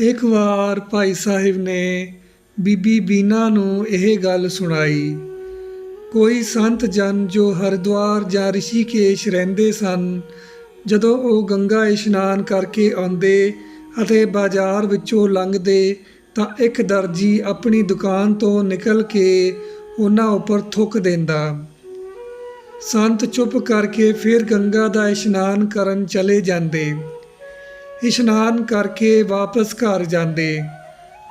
ਇੱਕ ਵਾਰ ਭਾਈ ਸਾਹਿਬ ਨੇ ਬੀਬੀ ਬੀਨਾ ਨੂੰ ਇਹ ਗੱਲ ਸੁਣਾਈ। ਕੋਈ ਸੰਤ ਜਨ ਜੋ ਹਰਿਦੁਆਰ ਜਾਂ ਰਿਸ਼ੀਕੇਸ਼ ਰਹਿੰਦੇ ਸਨ, ਜਦੋਂ ਉਹ ਗੰਗਾ ਇਸ਼ਨਾਨ ਕਰਕੇ ਆਉਂਦੇ ਅਤੇ ਬਾਜ਼ਾਰ ਵਿੱਚੋਂ ਲੰਘਦੇ, ਤਾਂ ਇੱਕ ਦਰਜੀ ਆਪਣੀ ਦੁਕਾਨ ਤੋਂ ਨਿਕਲ ਕੇ ਉਹਨਾਂ ਉੱਪਰ ਥੁੱਕ ਦਿੰਦਾ। ਸੰਤ ਚੁੱਪ ਕਰਕੇ ਫਿਰ ਗੰਗਾ ਦਾ ਇਸ਼ਨਾਨ ਕਰਨ ਚਲੇ ਜਾਂਦੇ। ਇਸ਼ਨਾਨ ਕਰਕੇ ਵਾਪਸ ਘਰ ਜਾਂਦੇ।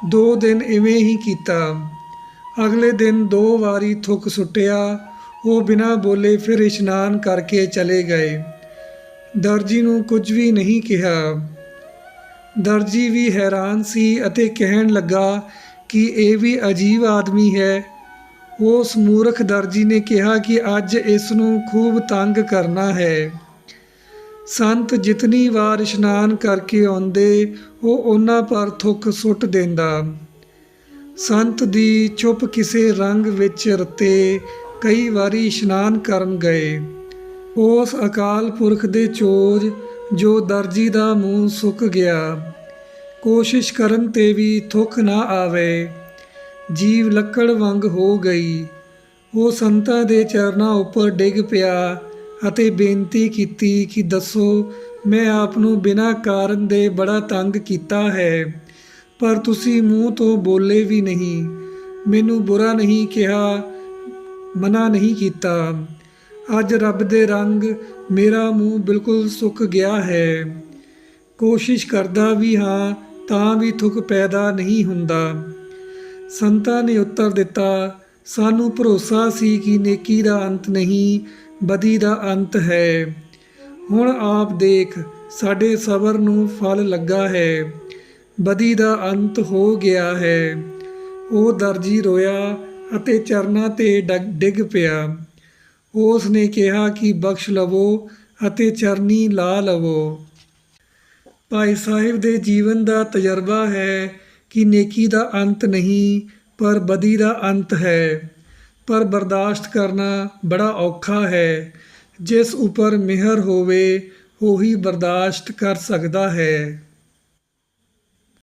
ਦੋ ਦਿਨ ਇਵੇਂ ਹੀ ਕੀਤਾ। ਅਗਲੇ ਦਿਨ ਦੋ ਵਾਰੀ ਥੁੱਕ ਸੁੱਟਿਆ। ਉਹ ਬਿਨਾਂ ਬੋਲੇ ਫਿਰ ਇਸ਼ਨਾਨ ਕਰਕੇ ਚਲੇ ਗਏ। ਦਰਜੀ ਨੂੰ ਕੁਝ ਵੀ ਨਹੀਂ ਕਿਹਾ। ਦਰਜੀ ਵੀ ਹੈਰਾਨ ਸੀ ਅਤੇ ਕਹਿਣ ਲੱਗਾ ਕਿ ਇਹ ਵੀ ਅਜੀਬ ਆਦਮੀ ਹੈ। ਉਸ ਮੂਰਖ ਦਰਜੀ ਨੇ ਕਿਹਾ ਕਿ ਅੱਜ ਇਸ ਨੂੰ ਖੂਬ ਤੰਗ ਕਰਨਾ ਹੈ। ਸੰਤ ਜਿਤਨੀ ਵਾਰ ਇਸ਼ਨਾਨ ਕਰਕੇ ਆਉਂਦੇ, ਉਹ ਉਹਨਾਂ ਪਰ ਥੁੱਕ ਸੁੱਟ ਦਿੰਦਾ। ਸੰਤ ਦੀ ਚੁੱਪ ਕਿਸੇ ਰੰਗ ਵਿੱਚ ਰਤੇ, ਕਈ ਵਾਰੀ ਇਸ਼ਨਾਨ ਕਰਨ ਗਏ। ਉਸ ਅਕਾਲ ਪੁਰਖ ਦੇ ਚੋਜ, ਜੋ ਦਰਜੀ ਦਾ ਮੂੰਹ ਸੁੱਕ ਗਿਆ। ਕੋਸ਼ਿਸ਼ ਕਰਨ ਤੇ ਵੀ ਥੁੱਕ ਨਾ ਆਵੇ। ਜੀਵ ਲੱਕੜ ਵਾਂਗ ਹੋ ਗਈ। ਉਹ ਸੰਤਾਂ ਦੇ ਚਰਨਾਂ ਉੱਪਰ ਡਿੱਗ ਪਿਆ। ਅਤੇ ਬੇਨਤੀ ਕੀਤੀ ਕਿ ਦੱਸੋ, ਮੈਂ ਆਪ ਨੂੰ ਬਿਨਾਂ ਕਾਰਨ ਦੇ ਬੜਾ ਤੰਗ ਕੀਤਾ ਹੈ। ਪਰ ਤੁਸੀਂ ਮੂੰਹ ਤੋਂ ਬੋਲੇ ਵੀ ਨਹੀਂ। ਮੈਨੂੰ ਬੁਰਾ ਨਹੀਂ ਕਿਹਾ, ਮਨਾ ਨਹੀਂ ਕੀਤਾ। ਅੱਜ ਰੱਬ ਦੇ ਰੰਗ ਮੇਰਾ ਮੂੰਹ ਬਿਲਕੁਲ ਸੁੱਕ ਗਿਆ ਹੈ। ਕੋਸ਼ਿਸ਼ ਕਰਦਾ ਵੀ ਹਾਂ, ਤਾਂ ਵੀ ਥੁੱਕ ਪੈਦਾ ਨਹੀਂ ਹੁੰਦਾ। ਸੰਤਾਂ ਨੇ ਉੱਤਰ ਦਿੱਤਾ ਸਾਨੂੰ ਭਰੋਸਾ ਸੀ ਕਿ ਨੇਕੀ ਦਾ ਅੰਤ ਨਹੀਂ, ਬਦੀ ਦਾ ਅੰਤ ਹੈ। ਹੁਣ ਆਪ ਦੇਖ, ਸਾਡੇ ਸਬਰ ਨੂੰ ਫਲ ਲੱਗਾ ਹੈ। ਬਦੀ ਦਾ ਅੰਤ ਹੋ ਗਿਆ ਹੈ। ਉਹ ਦਰਜੀ ਰੋਇਆ ਅਤੇ ਚਰਨਾਂ ਤੇ ਡਗ- ਡਿੱਗ ਪਿਆ। ਉਸ ਨੇ ਕਿਹਾ ਕਿ ਬਖਸ਼ ਲਵੋ ਅਤੇ ਚਰਨੀ ਲਾ ਲਵੋ। ਭਾਈ ਸਾਹਿਬ ਦੇ ਜੀਵਨ ਦਾ ਤਜਰਬਾ ਹੈ ਕਿ ਨੇਕੀ ਦਾ ਅੰਤ ਨਹੀਂ ਪਰ ਬਦੀ ਦਾ ਅੰਤ ਹੈ। ਪਰ ਬਰਦਾਸ਼ਤ ਕਰਨਾ ਬੜਾ ਔਖਾ ਹੈ। ਜਿਸ ਉੱਪਰ ਮਿਹਰ ਹੋਵੇ, ਉਹੀ ਬਰਦਾਸ਼ਤ ਕਰ ਸਕਦਾ ਹੈ।